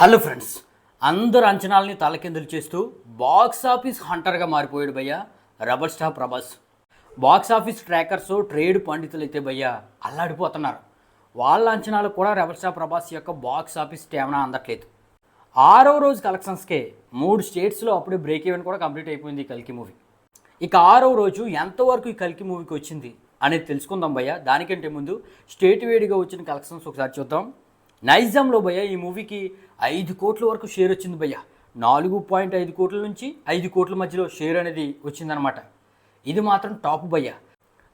Hello friends అందరు అంచనాలని తలకిందులు చేస్తూ బాక్స్ ఆఫీస్ హంటర్గా మారిపోయాడు భయ్య rebel star Prabhas. Box office trackers trade పండితులు అయితే భయ్య అల్లాడిపోతున్నారు. వాళ్ళ అంచనాలు కూడా రెబల్ స్టార్ ప్రభాస్ యొక్క బాక్స్ ఆఫీస్ స్టామినా అందట్లేదు. ఆరో రోజు కలెక్షన్స్కే మూడు స్టేట్స్లో అప్పుడే బ్రేక్ ఈవెన్ కూడా కంప్లీట్ అయిపోయింది ఈ కల్కి మూవీ. ఇక ఆరో రోజు ఎంతవరకు ఈ కల్కి మూవీకి వచ్చింది అనేది తెలుసుకుందాం భయ్య. దానికంటే ముందు స్టేట్ వేడిగా వచ్చిన కలెక్షన్స్ ఒకసారి చూద్దాం. నైజాంలో భయ్య ఈ మూవీకి ఐదు కోట్ల వరకు షేర్ వచ్చింది భయ్య. నాలుగు పాయింట్ ఐదు కోట్ల నుంచి ఐదు కోట్ల మధ్యలో షేర్ అనేది వచ్చిందనమాట ఇది మాత్రం టాప్ భయ్య.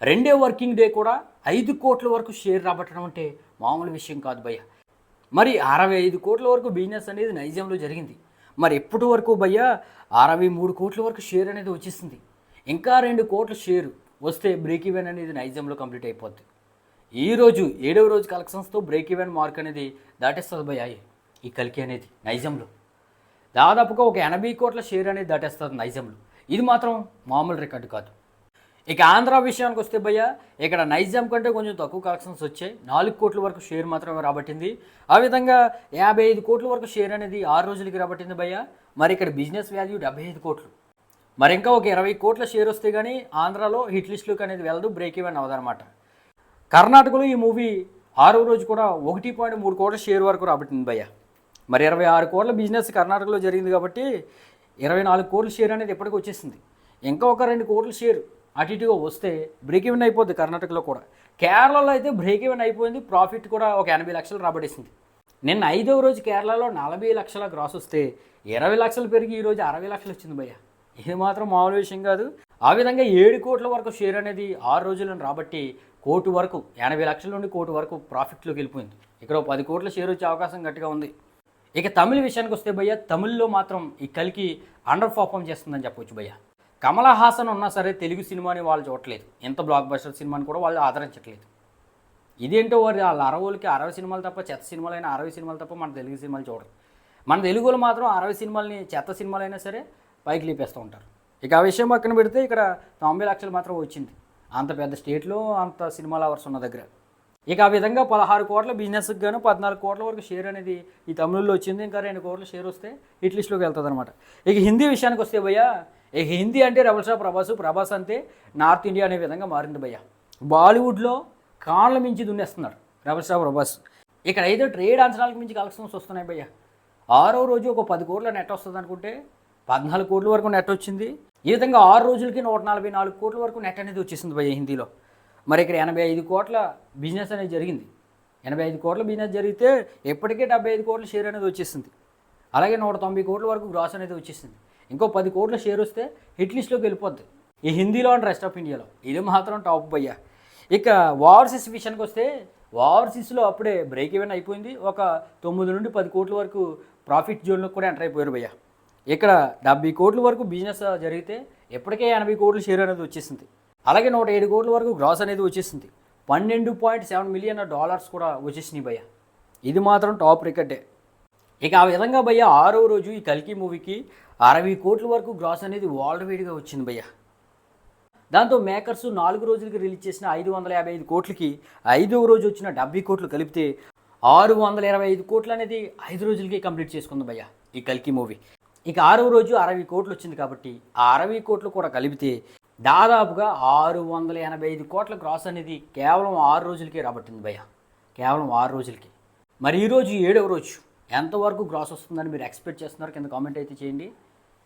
రెండే వర్కింగ్ డే కూడా ఐదు కోట్ల వరకు షేర్ రాబట్టడం అంటే మామూలు విషయం కాదు భయ్య. మరి అరవై ఐదు కోట్ల వరకు బిజినెస్ అనేది నైజాంలో జరిగింది. మరి ఎప్పటి వరకు భయ్య అరవై మూడు కోట్ల వరకు షేర్ అనేది వచ్చేసింది? ఇంకా రెండు కోట్ల షేర్ వస్తే బ్రేక్ ఈవెన్ అనేది నైజాంలో కంప్లీట్ అయిపోద్ది. ఈ రోజు ఏడవ రోజు కలెక్షన్స్తో బ్రేక్ ఈవెన్ మార్క్ అనేది దాటేస్తుంది భయ్యాయి ఈ కలికి అనేది నైజంలో. దాదాపుగా ఒక ఎనభై కోట్ల షేర్ అనేది దాటేస్తుంది నైజంలో. ఇది మాత్రం మామూలు రికార్డు కాదు. ఇక ఆంధ్ర విషయానికి వస్తే భయ్య ఇక్కడ నైజాం కంటే కొంచెం తక్కువ కలెక్షన్స్ వచ్చాయి. నాలుగు కోట్ల వరకు షేర్ మాత్రమే రాబట్టింది. ఆ విధంగా యాభై ఐదు కోట్ల వరకు షేర్ అనేది ఆరు రోజులకి రాబట్టింది భయ్య. మరి ఇక్కడ బిజినెస్ వాల్యూ డెబ్బై ఐదు కోట్లు. మరి ఇంకా ఒక ఇరవై కోట్ల షేర్ వస్తే కానీ ఆంధ్రాలో హిట్ లిస్టులకు అనేది వెళ్ళదు బ్రేక్ ఈవెన్ అవ్వదన్నమాట. కర్ణాటకలో ఈ మూవీ ఆరో రోజు కూడా ఒకటి పాయింట్ మూడు కోట్ల షేర్ వరకు రాబట్టింది భయ్య. మరి ఇరవై ఆరు కోట్ల బిజినెస్ కర్ణాటకలో జరిగింది కాబట్టి ఇరవై నాలుగు కోట్ల షేర్ అనేది ఎప్పటికి వచ్చేసింది. ఇంకా ఒక రెండు కోట్ల షేర్ అటు ఇటుగా వస్తే బ్రేక్ ఈవెన్ అయిపోద్ది కర్ణాటకలో కూడా. కేరళలో అయితే బ్రేక్ ఈవెన్ అయిపోయింది ప్రాఫిట్ కూడా ఒక ఎనభై లక్షలు రాబడేసింది నిన్న ఐదవ రోజు కేరళలో నలభై లక్షల గ్రాస్ వస్తే ఇరవై లక్షలు పెరిగి ఈరోజు అరవై లక్షలు వచ్చింది భయ్య. ఇది మాత్రం మామూలు విషయం కాదు. ఆ విధంగా ఏడు కోట్ల వరకు షేర్ అనేది ఆరు రోజులను రాబట్టి కోటి వరకు ఎనభై లక్షల నుండి కోటి వరకు ప్రాఫిట్లోకి వెళ్ళిపోయింది. ఇక్కడ పది కోట్ల షేర్ వచ్చే అవకాశం గట్టిగా ఉంది. ఇక తమిళ విషయానికి వస్తే భయ్య తమిళ్ళో మాత్రం ఈ కలికి అండర్ పర్ఫామ్ చేస్తుందని చెప్పొచ్చు భయ్య. కమల హాసన్ ఉన్నా సరే తెలుగు సినిమాని వాళ్ళు చూడట్లేదు. ఎంత బ్లాక్ బస్టర్ సినిమాని కూడా వాళ్ళు ఆదరించట్లేదు. ఇదేంటో వారి వాళ్ళ అరవోళ్ళకి అరవై సినిమాలు తప్ప చెత్త సినిమాలైనా అరవై సినిమాలు తప్ప మన తెలుగు సినిమాలు చూడరు. మన తెలుగులో మాత్రం అరవై సినిమాలని చెత్త సినిమాలైనా సరే పైకి లేపేస్తూ ఉంటారు. ఇక ఆ విషయం పక్కన పెడితే ఇక్కడ తొంభై లక్షలు మాత్రం వచ్చింది. అంత పెద్ద స్టేట్లో అంత సినిమా లవర్స్ ఉన్న దగ్గర. ఇక ఆ విధంగా పదహారు కోట్ల బిజినెస్కి గాను పద్నాలుగు కోట్ల వరకు షేర్ అనేది ఈ తమిళలో వచ్చింది. ఇంకా రెండు కోట్ల షేర్ వస్తే హిట్ లిస్ట్లోకి వెళ్తుంది అనమాట ఇక హిందీ విషయానికి వస్తే భయ్యా ఇక హిందీ అంటే రెబల్ స్టార్ ప్రభాస్ ప్రభాస్ అంటే నార్త్ ఇండియా అనే విధంగా మారింది భయ్య. బాలీవుడ్లో కాళ్ళ మించి దున్నేస్తున్నాడు రెబల్ స్టార్ ప్రభాస్. ఇక్కడ అయితే ట్రేడ్ అంచనాలకు మించి కలెక్షన్స్ వస్తున్నాయి భయ్య. ఆరో రోజు ఒక పది కోట్ల నెట్ వస్తుంది అనుకుంటే పద్నాలుగు కోట్ల వరకు నెట్ వచ్చింది. ఈ విధంగా ఆరు రోజులకి నూట నలభై నాలుగు కోట్ల వరకు నెట్ అనేది వచ్చేసింది భయ హిందీలో. మరి ఇక్కడ ఎనభై ఐదు కోట్ల బిజినెస్ అనేది జరిగింది. ఎనభై ఐదు కోట్ల బిజినెస్ జరిగితే ఎప్పటికే డెబ్బై ఐదు కోట్ల షేర్ అనేది వచ్చేసింది. అలాగే నూట తొంభై కోట్ల వరకు గ్రాస్ అనేది వచ్చేసింది. ఇంకో పది కోట్ల షేర్ వస్తే హిట్ లిస్ట్లోకి వెళ్ళిపోద్ది. ఈ హిందీలో అండ్ రెస్ట్ ఆఫ్ ఇండియాలో ఇది మాత్రం టాప్ భయ్య. ఇక ఓవర్సీస్ విషయానికి వస్తే ఓవర్సీస్లో అప్పుడే బ్రేక్ ఈవెన్ అయిపోయింది. ఒక తొమ్మిది నుండి పది కోట్ల వరకు ప్రాఫిట్ జోన్లో కూడా ఎంటర్ అయిపోయారు భయ్యా. ఇక్కడ డెబ్బై కోట్ల వరకు బిజినెస్ జరిగితే ఎప్పటికే ఎనభై కోట్ల షేర్ అనేది వచ్చేసింది. అలాగే నూట ఏడు కోట్ల వరకు గ్రాస్ అనేది వచ్చేసింది. పన్నెండు పాయింట్ సెవెన్ మిలియన్ డాలర్స్ కూడా వచ్చేసినాయి భయ్య. ఇది మాత్రం టాప్ రికార్డే. ఇక ఆ విధంగా భయ్య ఆరో రోజు ఈ కల్కి మూవీకి అరవై కోట్ల వరకు గ్రాస్ అనేది వరల్డ్ వైడ్గా వచ్చింది భయ్య. దాంతో మేకర్స్ నాలుగు రోజులకి రిలీజ్ చేసిన ఐదు వందల యాభై ఐదు కోట్లకి ఐదవ రోజు వచ్చిన డెబ్బై కోట్లు కలిపితే ఆరు వందల ఇరవై ఐదు కోట్లు అనేది ఐదు రోజులకి కంప్లీట్ చేసుకుంది భయ్య ఈ కల్కి మూవీ. ఇక ఆరవ రోజు అరవై కోట్లు వచ్చింది కాబట్టి ఆ అరవై కోట్లు కూడా కలిపితే దాదాపుగా ఆరు వందల ఎనభై ఐదు కోట్ల క్రాస్ అనేది కేవలం ఆరు రోజులకే రాబట్టింది భయ్య. కేవలం ఆరు రోజులకి. మరి ఈరోజు ఏడవ రోజు ఎంతవరకు గ్రాస్ వస్తుందని మీరు ఎక్స్పెక్ట్ చేస్తున్నారు కింద కామెంట్ అయితే చేయండి.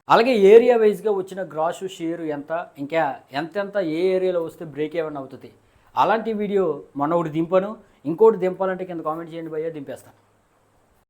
అలాగే ఏరియా వైజ్గా వచ్చిన గ్రాసు షేరు ఎంత ఇంకా ఎంతెంత ఏ ఏరియాలో వస్తే బ్రేక్ ఏమైనా అవుతుంది. అలాంటి వీడియో మొన్న ఒకటి దింపాను ఇంకోటి దింపాలంటే కింద కామెంట్ చేయండి భయ్య దింపేస్తాను.